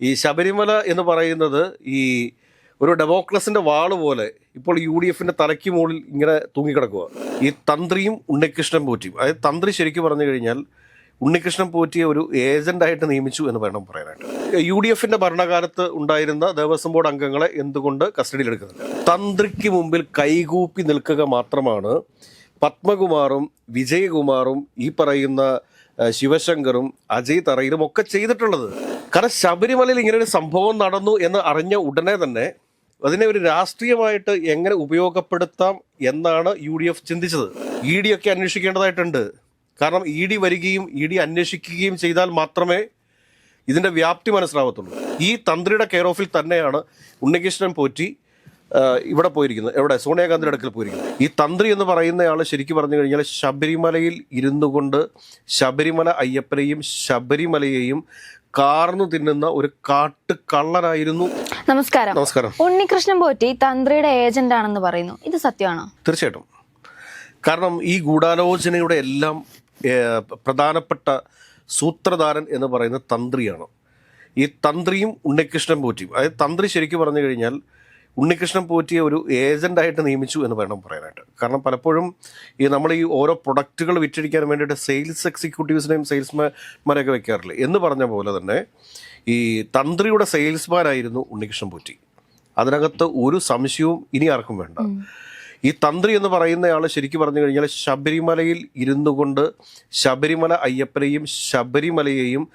ഈ ശബരിമല എന്ന് പറയുന്നത് ഈ ഒരു ഡെമോക്രസിന്റെ വാൾ പോലെ ഇപ്പോൾ യു ഡി എഫിന്റെ തലയ്ക്ക് മുകളിൽ ഇങ്ങനെ തൂങ്ങിക്കിടക്കുക ഈ തന്ത്രിയും ഉണ്ണികൃഷ്ണൻ പോറ്റിയും. അതായത് തന്ത്രി ശരിക്കും പറഞ്ഞു കഴിഞ്ഞാൽ ഉണ്ണികൃഷ്ണൻ പോറ്റിയെ ഒരു ഏജന്റായിട്ട് നിയമിച്ചു എന്ന് വേണം പറയാനായിട്ട്. യു ഡി എഫിന്റെ ഭരണകാലത്ത് ഉണ്ടായിരുന്ന ദേവസ്വം ബോർഡ് അംഗങ്ങളെ എന്തുകൊണ്ട് കസ്റ്റഡിയിലെടുക്കുന്നില്ല? തന്ത്രിക്ക് മുമ്പിൽ കൈകൂപ്പി നിൽക്കുക മാത്രമാണ് പത്മകുമാറും വിജയകുമാറും ഈ പറയുന്ന ശിവശങ്കറും അജയ് തറയിലും ഒക്കെ ചെയ്തിട്ടുള്ളത്. കാരണം ശബരിമലയിൽ ഇങ്ങനെ ഒരു സംഭവം നടന്നു എന്ന് അറിഞ്ഞ ഉടനെ തന്നെ അതിനെ ഒരു രാഷ്ട്രീയമായിട്ട് എങ്ങനെ ഉപയോഗപ്പെടുത്താം എന്നാണ് യു ഡി എഫ് ചിന്തിച്ചത്. ഇ ഡി ഒക്കെ അന്വേഷിക്കേണ്ടതായിട്ടുണ്ട്. കാരണം ഇ ഡി വരികയും ഇ ഡി അന്വേഷിക്കുകയും ചെയ്താൽ മാത്രമേ ഇതിന്റെ വ്യാപ്തി മനസ്സിലാവത്തുള്ളൂ. ഈ തന്ത്രിയുടെ കെയർ ഓഫിൽ തന്നെയാണ് ഉണ്ണികൃഷ്ണൻ പോറ്റി ഇവിടെ പോയിരിക്കുന്നത് എവിടെ? സോണിയാഗാന്ധിയുടെ അടുക്കൽ പോയിരിക്കുന്നത് ഈ തന്ത്രി എന്ന് പറയുന്നയാൾ ശരിക്കും പറഞ്ഞു കഴിഞ്ഞാൽ ശബരിമലയിൽ ഇരുന്നു കൊണ്ട് ശബരിമല അയ്യപ്പനെയും ശബരിമലയെയും കാർന്നു തിന്നുന്ന ഒരു കാട്ടുകള്ളനായിരുന്നു. നമസ്കാരം. നമസ്കാരം. ഉണ്ണികൃഷ്ണൻ പോറ്റി തന്ത്രിയുടെ ഏജന്റ് ആണെന്ന് പറയുന്നു. ഇത് സത്യമാണോ? തീർച്ചയായിട്ടും. കാരണം ഈ ഗൂഢാലോചനയുടെ എല്ലാം പ്രധാനപ്പെട്ട സൂത്രധാരൻ എന്ന് പറയുന്ന തന്ത്രിയാണ്. ഈ തന്ത്രിയും ഉണ്ണികൃഷ്ണൻ പോറ്റിയും. അതായത് തന്ത്രി ശരിക്കും പറഞ്ഞു കഴിഞ്ഞാൽ ഉണ്ണികൃഷ്ണൻ പോറ്റിയെ ഒരു ഏജന്റായിട്ട് നിയമിച്ചു എന്ന് വേണം പറയാനായിട്ട്. കാരണം പലപ്പോഴും ഈ നമ്മൾ ഈ ഓരോ പ്രൊഡക്റ്റുകൾ വിറ്റഴിക്കാൻ വേണ്ടിയിട്ട് സെയിൽസ് എക്സിക്യൂട്ടീവ്സിനെയും സെയിൽസ്മാരെയൊക്കെ വെക്കാറില്ല? എന്ന് പറഞ്ഞ പോലെ തന്നെ ഈ തന്ത്രിയുടെ സെയിൽസ്മാനായിരുന്നു ഉണ്ണികൃഷ്ണൻ പോറ്റി. അതിനകത്ത് ഒരു സംശയവും ഇനി ആർക്കും വേണ്ട. ഈ തന്ത്രി എന്ന് പറയുന്നയാൾ ശരിക്കും പറഞ്ഞു കഴിഞ്ഞാൽ ശബരിമലയിൽ ഇരുന്നു കൊണ്ട് ശബരിമല അയ്യപ്പനെയും ശബരിമലയെയും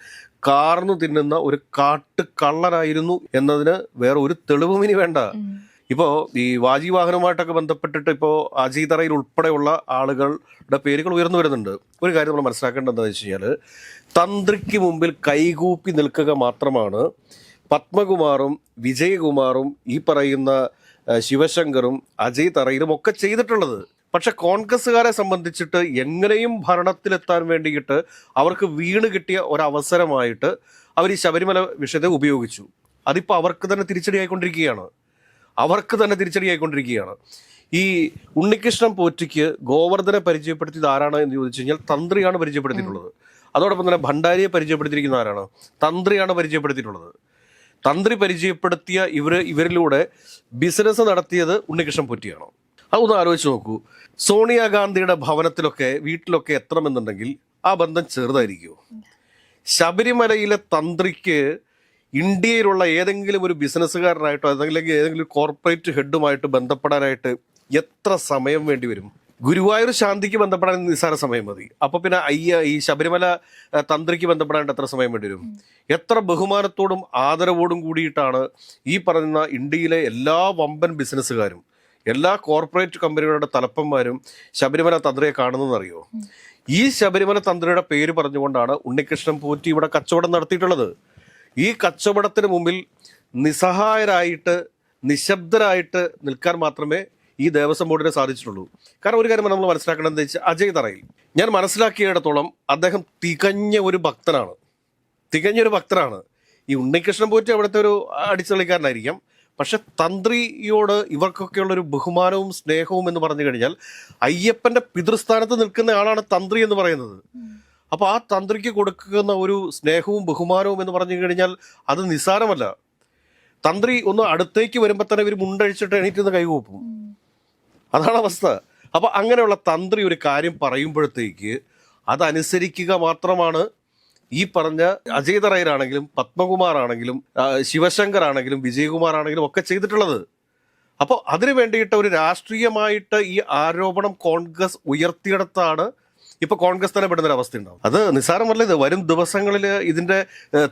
കാർന്നു തിന്നുന്ന ഒരു കാട്ടുകള്ളനായിരുന്നു എന്നതിന് വേറെ ഒരു തെളിവും ഇനി വേണ്ട. ഇപ്പോ ഈ വാജി വാഹനവുമായിട്ടൊക്കെ ബന്ധപ്പെട്ടിട്ട് ഇപ്പോൾ അജീതറയിൽ ഉൾപ്പെടെയുള്ള ആളുകളുടെ പേരുകൾ ഉയർന്നു വരുന്നുണ്ട്. ഒരു കാര്യം നമ്മൾ മനസ്സിലാക്കേണ്ടത് എന്താണെന്ന് വെച്ച് കഴിഞ്ഞാൽ തന്ത്രിക്ക് മുമ്പിൽ കൈകൂപ്പി നിൽക്കുക മാത്രമാണ് പത്മകുമാറും വിജയകുമാറും ഈ പറയുന്ന ശിവശങ്കറും അജയ് തറയിലും ഒക്കെ ചെയ്തിട്ടുള്ളത്. പക്ഷെ കോൺഗ്രസ്സുകാരെ സംബന്ധിച്ചിട്ട് എങ്ങനെയും ഭരണത്തിലെത്താൻ വേണ്ടിയിട്ട് അവർക്ക് വീണ് കിട്ടിയ ഒരവസരമായിട്ട് അവർ ഈ ശബരിമല വിഷയത്തെ ഉപയോഗിച്ചു. അതിപ്പോൾ അവർക്ക് തന്നെ തിരിച്ചടിയായിക്കൊണ്ടിരിക്കുകയാണ്. അവർക്ക് തന്നെ തിരിച്ചടിയായിക്കൊണ്ടിരിക്കുകയാണ്. ഈ ഉണ്ണികൃഷ്ണൻ പോറ്റിക്ക് ഗോവർദ്ധനെ പരിചയപ്പെടുത്തിയത് ആരാണ് എന്ന് ചോദിച്ചു കഴിഞ്ഞാൽ തന്ത്രിയാണ് പരിചയപ്പെടുത്തിയിട്ടുള്ളത്. അതോടൊപ്പം തന്നെ ഭണ്ഡാരിയെ പരിചയപ്പെടുത്തിയിരിക്കുന്ന ആരാണ്? തന്ത്രിയാണ് പരിചയപ്പെടുത്തിയിട്ടുള്ളത്. തന്ത്രി പരിചയപ്പെടുത്തിയ ഇവർ ഇവരിലൂടെ ബിസിനസ് നടത്തിയത് ഉണ്ണികൃഷ്ണൻ പൊറ്റിയാണോ. അതൊന്ന് ആലോചിച്ച് നോക്കൂ. സോണിയാഗാന്ധിയുടെ ഭവനത്തിലൊക്കെ വീട്ടിലൊക്കെ എത്തണമെന്നുണ്ടെങ്കിൽ ആ ബന്ധം ചെറുതായിരിക്കുമോ ശബരിമലയിലെ തന്ത്രിക്ക് ഇന്ത്യയിലുള്ള ഏതെങ്കിലും ഒരു ബിസിനസ്സുകാരനായിട്ടോ അല്ലെങ്കിൽ ഏതെങ്കിലും കോർപ്പറേറ്റ് ഹെഡുമായിട്ട് ബന്ധപ്പെടാനായിട്ട് എത്ര സമയം വേണ്ടി വരും? ഗുരുവായൂർ ശാന്തിക്ക് ബന്ധപ്പെടാൻ നിസ്സാര സമയം മതി. അപ്പൊ പിന്നെ അയ്യ ഈ ശബരിമല തന്ത്രിക്ക് ബന്ധപ്പെടാനായിട്ട് എത്ര സമയം വേണ്ടി വരും? എത്ര ബഹുമാനത്തോടും ആദരവോടും കൂടിയിട്ടാണ് ഈ പറയുന്ന ഇന്ത്യയിലെ എല്ലാ വമ്പൻ ബിസിനസ്സുകാരും എല്ലാ കോർപ്പറേറ്റ് കമ്പനികളുടെ തലപ്പന്മാരും ശബരിമല തന്ത്രിയെ കാണുന്നതെന്നറിയോ? ഈ ശബരിമല തന്ത്രിയുടെ പേര് പറഞ്ഞുകൊണ്ടാണ് ഉണ്ണികൃഷ്ണൻ പോറ്റി ഇവിടെ കച്ചവടം നടത്തിയിട്ടുള്ളത്. ഈ കച്ചവടത്തിന് മുമ്പിൽ നിസ്സഹായരായിട്ട് നിശബ്ദരായിട്ട് നിൽക്കാൻ മാത്രമേ ഈ ദേവസ്വം ബോർഡിനെ സാധിച്ചിട്ടുള്ളൂ. കാരണം ഒരു കാര്യം നമ്മൾ മനസ്സിലാക്കണം എന്താ വെച്ചാൽ അജയ് തറയിൽ. ഞാൻ മനസ്സിലാക്കിയിടത്തോളം അദ്ദേഹം തികഞ്ഞ ഒരു ഭക്തനാണ്. തികഞ്ഞൊരു ഭക്തനാണ്. ഈ ഉണ്ണികൃഷ്ണൻ പോറ്റി അവിടുത്തെ ഒരു അടിച്ചുകളിക്കാരനായിരിക്കാം പക്ഷെ തന്ത്രിയോട് ഇവർക്കൊക്കെയുള്ള ഒരു ബഹുമാനവും സ്നേഹവും എന്ന് പറഞ്ഞു കഴിഞ്ഞാൽ അയ്യപ്പന്റെ പിതൃസ്ഥാനത്ത് നിൽക്കുന്ന ആളാണ് തന്ത്രി എന്ന് പറയുന്നത്. അപ്പൊ ആ തന്ത്രിക്ക് കൊടുക്കുന്ന ഒരു സ്നേഹവും ബഹുമാനവും എന്ന് പറഞ്ഞു കഴിഞ്ഞാൽ അത് നിസ്സാരമല്ല. തന്ത്രി ഒന്ന് അടുത്തേക്ക് വരുമ്പോൾ തന്നെ ഇവർ മുണ്ടഴിച്ചിട്ട് എണീറ്റ് നിന്ന് കൈകൂപ്പും. അതാണ് അവസ്ഥ. അപ്പൊ അങ്ങനെയുള്ള തന്ത്രി ഒരു കാര്യം പറയുമ്പോഴത്തേക്ക് അതനുസരിക്കുക മാത്രമാണ് ഈ പറഞ്ഞ അജയ് തറയരാണെങ്കിലും പത്മകുമാർ ആണെങ്കിലും ശിവശങ്കർ ആണെങ്കിലും വിജയകുമാർ ആണെങ്കിലും ഒക്കെ ചെയ്തിട്ടുള്ളത്. അപ്പോൾ അതിനു വേണ്ടിയിട്ട് ഒരു രാഷ്ട്രീയമായിട്ട് ഈ ആരോപണം കോൺഗ്രസ് ഉയർത്തിയെടുത്താണ് ഇപ്പൊ കോൺഗ്രസ് തന്നെ പെടുന്ന ഒരു അവസ്ഥ ഉണ്ടാവും അത് നിസ്സാരമല്ല ഇത് വരും ദിവസങ്ങളിൽ ഇതിന്റെ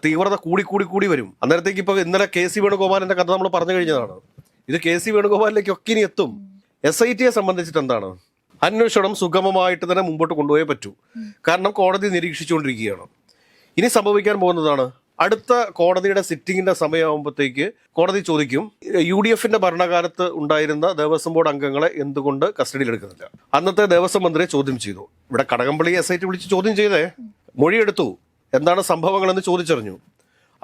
തീവ്രത കൂടി കൂടി കൂടി വരും. അന്നേരത്തേക്ക് ഇപ്പൊ ഇന്നലെ കെ സി വേണുഗോപാലിന്റെ കഥ നമ്മൾ പറഞ്ഞു കഴിഞ്ഞതാണ്. ഇത് കെ സി വേണുഗോപാലിലേക്ക് ഒക്കെ ഇനി എത്തും. എസ് ഐ ടിയെ സംബന്ധിച്ചിട്ട് എന്താണ്? അന്വേഷണം സുഗമമായിട്ട് തന്നെ മുമ്പോട്ട് കൊണ്ടുപോയേ പറ്റൂ. കാരണം കോടതി നിരീക്ഷിച്ചുകൊണ്ടിരിക്കുകയാണ്. ഇനി സംഭവിക്കാൻ പോകുന്നതാണ്. അടുത്ത കോടതിയുടെ സിറ്റിംഗിന്റെ സമയമാകുമ്പോഴത്തേക്ക് കോടതി ചോദിക്കും യു ഡി എഫിന്റെ ഭരണകാലത്ത് ഉണ്ടായിരുന്ന ദേവസ്വം ബോർഡ് അംഗങ്ങളെ എന്തുകൊണ്ട് കസ്റ്റഡിയിൽ എടുക്കുന്നില്ല അന്നത്തെ ദേവസ്വം മന്ത്രിയെ ചോദ്യം ചെയ്തു. ഇവിടെ കടകംപള്ളി എസ് ഐ ടി വിളിച്ച് ചോദ്യം ചെയ്തേ. മൊഴിയെടുത്തു. എന്താണ് സംഭവങ്ങളെന്ന് ചോദിച്ചറിഞ്ഞു.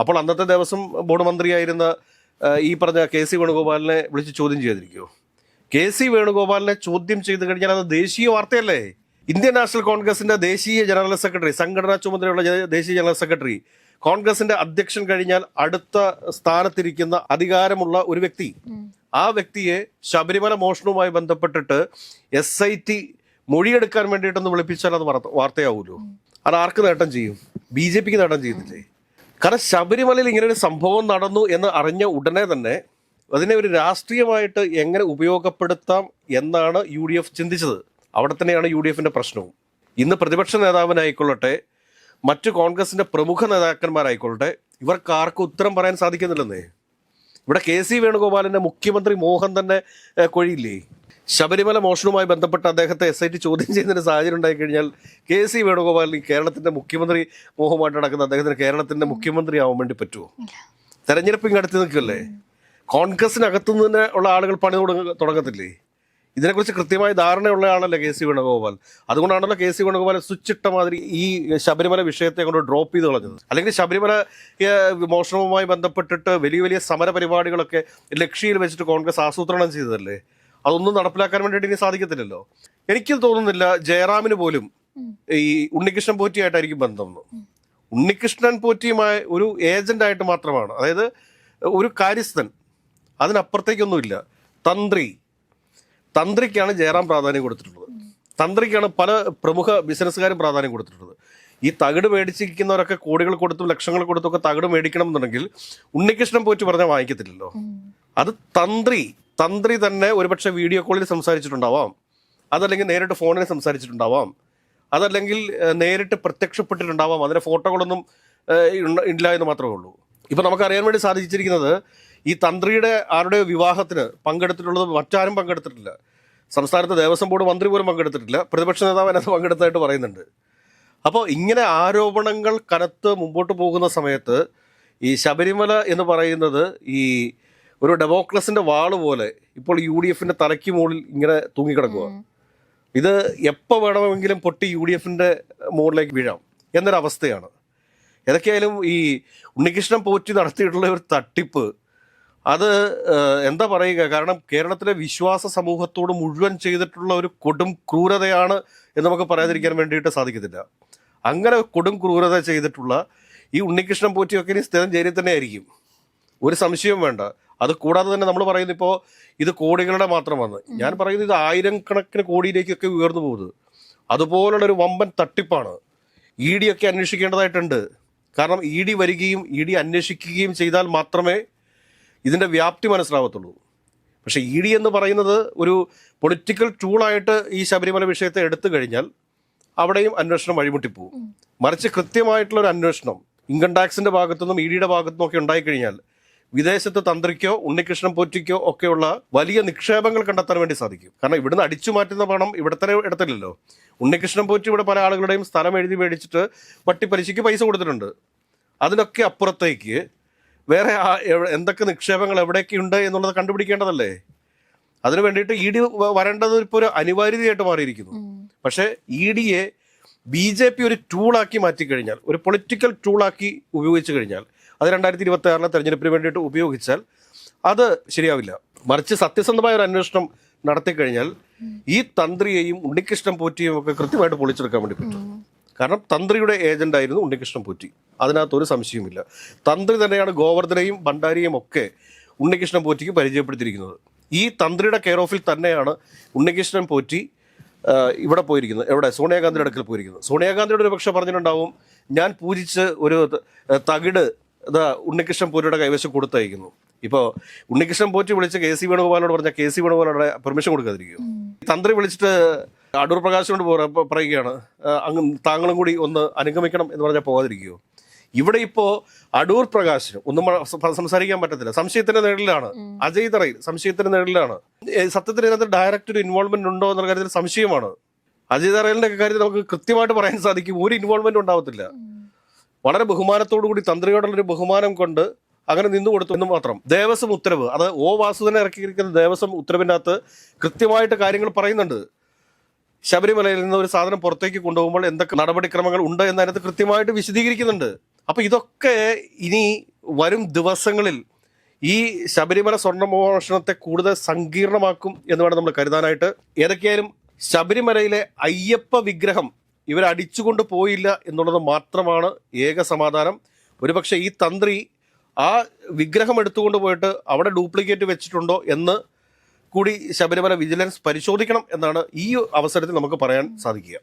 അപ്പോൾ അന്നത്തെ ദേവസ്വം ബോർഡ് മന്ത്രിയായിരുന്ന ഈ പറഞ്ഞ കെ സി വേണുഗോപാലിനെ വിളിച്ച് ചോദ്യം ചെയ്തിരിക്കുമോ കെ സി വേണുഗോപാലിനെ ചോദ്യം ചെയ്ത് കഴിഞ്ഞാൽ അത് ദേശീയ വാർത്തയല്ലേ? ഇന്ത്യൻ നാഷണൽ കോൺഗ്രസിന്റെ ദേശീയ ജനറൽ സെക്രട്ടറി സംഘടനാ ചുമതലയുള്ള ദേശീയ ജനറൽ സെക്രട്ടറി കോൺഗ്രസിന്റെ അധ്യക്ഷൻ കഴിഞ്ഞാൽ അടുത്ത സ്ഥാനത്തിരിക്കുന്ന അധികാരമുള്ള ഒരു വ്യക്തി. ആ വ്യക്തിയെ ശബരിമല മോഷണവുമായി ബന്ധപ്പെട്ടിട്ട് എസ് ഐ ടി മൊഴിയെടുക്കാൻ വേണ്ടിയിട്ടൊന്ന് വിളിപ്പിച്ചാൽ അത് വാർത്തയാവൂലോ? വാർത്തയാവുമല്ലോ അത് ആർക്ക് നേട്ടം ചെയ്യും? ബി ജെ പിക്ക് നേട്ടം ചെയ്യുന്നില്ലേ കാരണം ശബരിമലയിൽ ഇങ്ങനെ ഒരു സംഭവം നടന്നു എന്ന് അറിഞ്ഞ ഉടനെ തന്നെ അതിനെ ഒരു രാഷ്ട്രീയമായിട്ട് എങ്ങനെ ഉപയോഗപ്പെടുത്താം എന്നാണ് യു ഡി എഫ് ചിന്തിച്ചത്. അവിടെ തന്നെയാണ് യു ഡി എഫിന്റെ പ്രശ്നവും. ഇന്ന് പ്രതിപക്ഷ നേതാവിനായിക്കൊള്ളട്ടെ മറ്റു കോൺഗ്രസിന്റെ പ്രമുഖ നേതാക്കന്മാരായിക്കൊള്ളട്ടെ ഇവർക്ക് ആർക്കും ഉത്തരം പറയാൻ സാധിക്കുന്നില്ലെന്നേ. ഇവിടെ കെ സി വേണുഗോപാലിന്റെ മുഖ്യമന്ത്രി മോഹൻ തന്നെ കൊഴിയില്ലേ? ശബരിമല മോഷണവുമായി ബന്ധപ്പെട്ട് അദ്ദേഹത്തെ എസ് ഐ ടി ചോദ്യം ചെയ്യുന്നതിന് സാഹചര്യം ഉണ്ടായി കഴിഞ്ഞാൽ കെ സി വേണുഗോപാലിന് ഈ കേരളത്തിന്റെ മുഖ്യമന്ത്രി മോഹമായിട്ട് നടക്കുന്ന അദ്ദേഹത്തിന് കേരളത്തിന്റെ മുഖ്യമന്ത്രി ആവാൻ വേണ്ടി പറ്റുമോ തെരഞ്ഞെടുപ്പ് ഇങ്ങ് അടുത്ത് നിൽക്കല്ലേ കോൺഗ്രസിനകത്തു നിന്ന് തന്നെ ഉള്ള ആളുകൾ പണി തുടങ്ങ തുടങ്ങത്തില്ലേ? ഇതിനെക്കുറിച്ച് കൃത്യമായ ധാരണയുള്ള ആളല്ലേ കെ സി വേണുഗോപാൽ? അതുകൊണ്ടാണല്ലോ കെ സി വേണുഗോപാൽ സ്വിച്ചിട്ട മാതിരി ഈ ശബരിമല വിഷയത്തെ കൊണ്ട് ഡ്രോപ്പ് ചെയ്ത് കളഞ്ഞത്. അല്ലെങ്കിൽ ശബരിമല മോഷണവുമായി ബന്ധപ്പെട്ടിട്ട് വലിയ വലിയ സമര പരിപാടികളൊക്കെ ലക്ഷ്യയിൽ വെച്ചിട്ട് കോൺഗ്രസ് ആസൂത്രണം ചെയ്തതല്ലേ? അതൊന്നും നടപ്പിലാക്കാൻ വേണ്ടിയിട്ട് ഇനി സാധിക്കത്തില്ലല്ലോ. എനിക്ക് തോന്നുന്നില്ല ജയറാമിന് പോലും ഈ ഉണ്ണികൃഷ്ണൻ പോറ്റിയായിട്ടായിരിക്കും ബന്ധം. ഉണ്ണികൃഷ്ണൻ പോറ്റിയുമായി ഒരു ഏജന്റായിട്ട് മാത്രമാണ്. അതായത് ഒരു കാര്യസ്ഥൻ. അതിനപ്പുറത്തേക്കൊന്നുമില്ല. തന്ത്രി. തന്ത്രിക്കാണ് ജയറാം പ്രാധാന്യം കൊടുത്തിട്ടുള്ളത്. തന്ത്രിക്കാണ് പല പ്രമുഖ ബിസിനസ്സുകാരും പ്രാധാന്യം കൊടുത്തിട്ടുള്ളത്. ഈ തകിട് മേടിച്ചിരിക്കുന്നവരൊക്കെ കോടികൾ കൊടുത്തും ലക്ഷങ്ങൾ കൊടുത്തും ഒക്കെ തകിട് മേടിക്കണം എന്നുണ്ടെങ്കിൽ ഉണ്ണികൃഷ്ണൻ പോയിട്ട് പറഞ്ഞാൽ വാങ്ങിക്കത്തില്ലല്ലോ. അത് തന്ത്രി തന്ത്രി തന്നെ ഒരുപക്ഷെ വീഡിയോ കോളിൽ സംസാരിച്ചിട്ടുണ്ടാവാം. അതല്ലെങ്കിൽ നേരിട്ട് ഫോണിൽ സംസാരിച്ചിട്ടുണ്ടാവാം. അതല്ലെങ്കിൽ നേരിട്ട് പ്രത്യക്ഷപ്പെട്ടിട്ടുണ്ടാവാം. അതിന്റെ ഫോട്ടോകളൊന്നും ഇല്ല എന്ന് മാത്രമേ ഉള്ളൂ. ഇപ്പൊ നമുക്ക് അറിയാൻ വേണ്ടി സാധിച്ചിരിക്കുന്നത് ഈ തന്ത്രിയുടെ ആരുടെ വിവാഹത്തിന് പങ്കെടുത്തിട്ടുള്ളത് മറ്റാരും പങ്കെടുത്തിട്ടില്ല. സംസ്ഥാനത്ത് ദേവസ്വം ബോർഡ് മന്ത്രി പോലും പങ്കെടുത്തിട്ടില്ല. പ്രതിപക്ഷ നേതാവ് അതിനകത്ത് പങ്കെടുത്തതായിട്ട് പറയുന്നുണ്ട്. അപ്പോൾ ഇങ്ങനെ ആരോപണങ്ങൾ കനത്ത് മുമ്പോട്ട് പോകുന്ന സമയത്ത് ഈ ശബരിമല എന്ന് പറയുന്നത് ഈ ഒരു ഡെമോക്രസിന്റെ വാൾ പോലെ ഇപ്പോൾ യു ഡി എഫിന്റെ തലയ്ക്ക് മുകളിൽ ഇങ്ങനെ തൂങ്ങിക്കിടക്കുക ഇത് എപ്പോൾ വേണമെങ്കിലും പൊട്ടി യു ഡി എഫിന്റെ മുകളിലേക്ക് വീഴാം എന്നൊരവസ്ഥയാണ്. ഏതൊക്കെയായാലും ഈ ഉണ്ണികൃഷ്ണൻ പോറ്റി നടത്തിയിട്ടുള്ള ഒരു തട്ടിപ്പ് അത് എന്താ പറയുക കാരണം കേരളത്തിലെ വിശ്വാസ സമൂഹത്തോട് മുഴുവൻ ചെയ്തിട്ടുള്ള ഒരു കൊടും ക്രൂരതയാണ് എന്ന് നമുക്ക് പറയാതിരിക്കാൻ വേണ്ടിയിട്ട് സാധിക്കത്തില്ല. അങ്ങനെ കൊടും ക്രൂരത ചെയ്തിട്ടുള്ള ഈ ഉണ്ണികൃഷ്ണൻ പോറ്റിയൊക്കെ ഇനി സ്ഥിരം ജയിലിൽ തന്നെ ആയിരിക്കും. ഒരു സംശയവും വേണ്ട. അത് കൂടാതെ തന്നെ നമ്മൾ പറയുന്നത് ഇപ്പോൾ ഇത് കോടികളുടെ മാത്രമാണ്. ഞാൻ പറയുന്നത് ഇത് ആയിരം കണക്കിന് കോടിയിലേക്കൊക്കെ ഉയർന്നു പോകുന്നത്. അതുപോലുള്ള ഒരു വമ്പൻ തട്ടിപ്പാണ് ഇ ഡി ഒക്കെ അന്വേഷിക്കേണ്ടതായിട്ടുണ്ട്. കാരണം ഇ ഡി വരികയും ഇ ഡി അന്വേഷിക്കുകയും ചെയ്താൽ മാത്രമേ ഇതിന്റെ വ്യാപ്തി മനസ്സിലാവത്തുള്ളൂ. പക്ഷേ ഇ ഡി എന്ന് പറയുന്നത് ഒരു പൊളിറ്റിക്കൽ ടൂളായിട്ട് ഈ ശബരിമല വിഷയത്തെ എടുത്തു കഴിഞ്ഞാൽ അവിടെയും അന്വേഷണം വഴിമുട്ടിപ്പോവും മറിച്ച് കൃത്യമായിട്ടുള്ള ഒരു അന്വേഷണം ഇൻകം ടാക്സിന്റെ ഭാഗത്തുനിന്നും ഇ ഡിയുടെ ഭാഗത്തുനിന്നും ഒക്കെ ഉണ്ടായിക്കഴിഞ്ഞാൽ വിദേശത്ത് തന്ത്രിക്കോ ഉണ്ണികൃഷ്ണൻ പോറ്റിക്കോ ഒക്കെയുള്ള വലിയ നിക്ഷേപങ്ങൾ കണ്ടെത്താൻ വേണ്ടി സാധിക്കും. കാരണം ഇവിടുന്ന് അടിച്ചു മാറ്റുന്ന പണം ഇവിടത്തെ ഇടത്തില്ലല്ലോ ഉണ്ണികൃഷ്ണൻ പോറ്റി ഇവിടെ പല ആളുകളുടെയും സ്ഥലം എഴുതി മേടിച്ചിട്ട് വട്ടിപ്പലിശയ്ക്ക് പൈസ കൊടുത്തിട്ടുണ്ട്. അതിനൊക്കെ അപ്പുറത്തേക്ക് വേറെ എന്തൊക്കെ നിക്ഷേപങ്ങൾ എവിടെയൊക്കെ ഉണ്ട് എന്നുള്ളത് കണ്ടുപിടിക്കേണ്ടതല്ലേ? അതിനു വേണ്ടിയിട്ട് ഇ ഡി വരേണ്ടത് ഇപ്പോൾ ഒരു അനിവാര്യതയായിട്ട് മാറിയിരിക്കുന്നു. പക്ഷേ ഇ ഡിയെ ബി ജെ പി ഒരു ടൂളാക്കി മാറ്റിക്കഴിഞ്ഞാൽ ഒരു പൊളിറ്റിക്കൽ ടൂളാക്കി ഉപയോഗിച്ചു കഴിഞ്ഞാൽ അത് രണ്ടായിരത്തി ഇരുപത്തി ആറിലെ തെരഞ്ഞെടുപ്പിന് വേണ്ടിയിട്ട് ഉപയോഗിച്ചാൽ അത് ശരിയാവില്ല. മറിച്ച് സത്യസന്ധമായ ഒരു അന്വേഷണം നടത്തിക്കഴിഞ്ഞാൽ ഈ തന്ത്രിയെയും ഉണ്ണികൃഷ്ണൻ പോറ്റിയും ഒക്കെ കൃത്യമായിട്ട് പൊളിച്ചെടുക്കാൻ വേണ്ടി പറ്റും. കാരണം തന്ത്രിയുടെ ഏജന്റ് ആയിരുന്നു ഉണ്ണികൃഷ്ണൻ പൂറ്റി. അതിനകത്ത് ഒരു സംശയവുമില്ല. തന്ത്രി തന്നെയാണ് ഗോവർദ്ധനെയും ഭണ്ഡാരിയും ഒക്കെ ഉണ്ണികൃഷ്ണൻ പോറ്റിക്ക് പരിചയപ്പെടുത്തിയിരിക്കുന്നത്. ഈ തന്ത്രിയുടെ കെയർ ഓഫിൽ തന്നെയാണ് ഉണ്ണികൃഷ്ണൻ പോറ്റി ഇവിടെ പോയിരിക്കുന്നത്. എവിടെ? സോണിയാഗാന്ധിയുടെ അടുക്കൽ പോയിരിക്കുന്നത്. സോണിയാഗാന്ധിയുടെ ഒരു പക്ഷെ പറഞ്ഞിട്ടുണ്ടാവും ഞാൻ പൂജിച്ച് ഒരു തകിട് ഇതാ ഉണ്ണികൃഷ്ണൻ പോറ്റിയുടെ കൈവശം കൊടുത്തയക്കുന്നു. ഇപ്പോൾ ഉണ്ണികൃഷ്ണൻ പോറ്റി വിളിച്ച് കെ സി വേണുഗോപാലിനോട് പറഞ്ഞ കെ സി വേണുഗോപാലോടെ പെർമിഷൻ കൊടുക്കാതിരിക്കും തന്ത്രി വിളിച്ചിട്ട് അടൂർ പ്രകാശിനോട് പറയുകയാണ് അങ്ങ് താങ്കളും കൂടി ഒന്ന് അനുഗമിക്കണം എന്ന് പറഞ്ഞാൽ പോകാതിരിക്കുമോ ഇവിടെ ഇപ്പോ അടൂർ പ്രകാശിന് ഒന്നും സംസാരിക്കാൻ പറ്റത്തില്ല. സംശയത്തിന്റെ നിഴലിലാണ്. അജയ് തറയിൽ സംശയത്തിന്റെ നിഴലിലാണ്. സത്യത്തിന് സത്യത്തിൽ ഇതിനകത്ത് ഡയറക്റ്റ് ഒരു ഇൻവോൾവ്മെന്റ് ഉണ്ടോ എന്ന കാര്യത്തിൽ സംശയമാണ്. അജയ് തറയിലിന്റെ കാര്യത്തിൽ നമുക്ക് കൃത്യമായിട്ട് പറയാൻ സാധിക്കും. ഒരു ഇൻവോൾവ്മെന്റ് ഉണ്ടാവത്തില്ല. വളരെ ബഹുമാനത്തോടു കൂടി തന്ത്രിയോടുള്ള ഒരു ബഹുമാനം കൊണ്ട് അങ്ങനെ നിന്നു കൊടുത്തു എന്ന് മാത്രം. ദേവസ്വം ഉത്തരവ് അത് ഓ വാസുദനെ ഇറക്കിയിരിക്കുന്ന ദേവസ്വം ഉത്തരവിനകത്ത് കൃത്യമായിട്ട് കാര്യങ്ങൾ പറയുന്നുണ്ട്. ശബരിമലയിൽ നിന്ന് ഒരു സാധനം പുറത്തേക്ക് കൊണ്ടുപോകുമ്പോൾ എന്തൊക്കെ നടപടിക്രമങ്ങൾ ഉണ്ട് എന്നതിനകത്ത് കൃത്യമായിട്ട് വിശദീകരിക്കുന്നുണ്ട്. അപ്പൊ ഇതൊക്കെ ഇനി വരും ദിവസങ്ങളിൽ ഈ ശബരിമല സ്വർണമോഷണത്തെ കൂടുതൽ സങ്കീർണമാക്കും എന്ന് വേണം നമ്മൾ കരുതാനായിട്ട്. ഏതൊക്കെയായാലും ശബരിമലയിലെ അയ്യപ്പ വിഗ്രഹം ഇവർ അടിച്ചുകൊണ്ട് പോയില്ല എന്നുള്ളത് മാത്രമാണ് ഏക സമാധാനം. ഒരുപക്ഷെ ഈ തന്ത്രി ആ വിഗ്രഹം എടുത്തുകൊണ്ട് പോയിട്ട് അവിടെ ഡ്യൂപ്ലിക്കേറ്റ് വെച്ചിട്ടുണ്ടോ എന്ന് കൂടി ശബരിമല വിജിലൻസ് പരിശോധിക്കണം എന്നാണ് ഈ അവസരത്തിൽ നമുക്ക് പറയാൻ സാധിക്കുക.